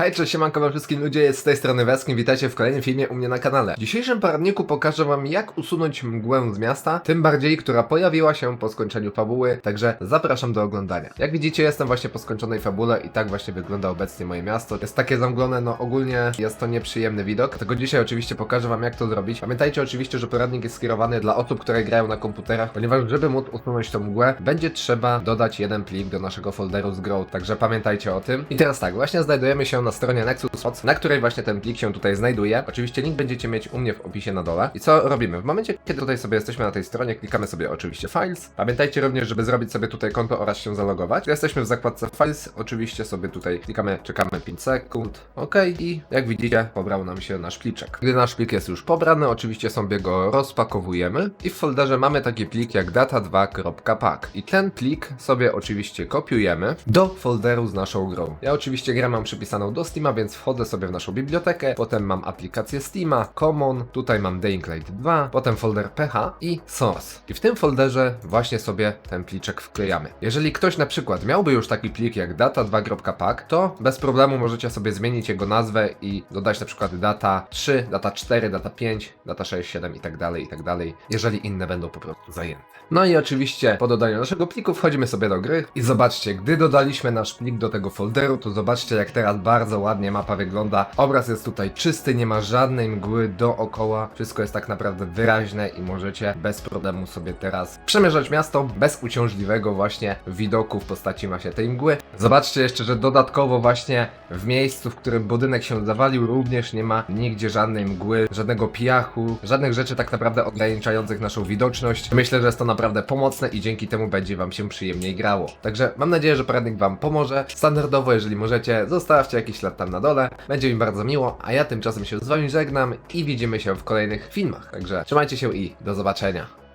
Hej, cześć, siemanko wszystkim ludzie, jest z tej strony Weskin, witajcie w kolejnym filmie u mnie na kanale. W dzisiejszym poradniku pokażę wam jak usunąć mgłę z miasta, tym bardziej, która pojawiła się po skończeniu fabuły, także zapraszam do oglądania. Jak widzicie, jestem właśnie po skończonej fabule i tak właśnie wygląda obecnie moje miasto. Jest takie zamglone, no ogólnie jest to nieprzyjemny widok, tylko dzisiaj oczywiście pokażę wam jak to zrobić. Pamiętajcie oczywiście, że poradnik jest skierowany dla osób, które grają na komputerach, ponieważ żeby móc usunąć tą mgłę, będzie trzeba dodać jeden plik do naszego folderu z Growth, także pamiętajcie o tym. I teraz tak, właśnie znajdujemy się na stronie Nexus Mods, na której właśnie ten plik się tutaj znajduje. Oczywiście link będziecie mieć u mnie w opisie na dole. I co robimy? W momencie, kiedy tutaj sobie jesteśmy na tej stronie, klikamy sobie oczywiście Files. Pamiętajcie również, żeby zrobić sobie tutaj konto oraz się zalogować. Jesteśmy w zakładce Files, oczywiście sobie tutaj klikamy, czekamy 5 sekund, ok i jak widzicie, pobrał nam się nasz pliczek. Gdy nasz plik jest już pobrany, oczywiście sobie go rozpakowujemy i w folderze mamy taki plik jak data2.pack i ten plik sobie oczywiście kopiujemy do folderu z naszą grą. Ja oczywiście grę mam przypisaną do Steama, więc wchodzę sobie w naszą bibliotekę, potem mam aplikację Steama, Common, tutaj mam Light 2, potem folder PH i Source. I w tym folderze właśnie sobie ten pliczek wklejamy. Jeżeli ktoś na przykład miałby już taki plik jak data2.pack, to bez problemu możecie sobie zmienić jego nazwę i dodać na przykład data 3, data 4, data 5, data 6, 7 i tak dalej, i tak dalej, jeżeli inne będą po prostu zajęte. No i oczywiście po dodaniu naszego pliku wchodzimy sobie do gry i zobaczcie, gdy dodaliśmy nasz plik do tego folderu, to zobaczcie jak teraz bardzo ładnie mapa wygląda. Obraz jest tutaj czysty, nie ma żadnej mgły dookoła, wszystko jest tak naprawdę wyraźne i możecie bez problemu sobie teraz przemierzać miasto bez uciążliwego właśnie widoku w postaci właśnie tej mgły. Zobaczcie jeszcze, że dodatkowo właśnie w miejscu, w którym budynek się zawalił, również nie ma nigdzie żadnej mgły, żadnego piachu, żadnych rzeczy tak naprawdę ograniczających naszą widoczność. Myślę, że jest to naprawdę pomocne i dzięki temu będzie Wam się przyjemniej grało. Także mam nadzieję, że poradnik Wam pomoże. Standardowo, jeżeli możecie, zostawcie jakiś ślad tam na dole. Będzie mi bardzo miło, a ja tymczasem się z Wami żegnam i widzimy się w kolejnych filmach. Także trzymajcie się i do zobaczenia.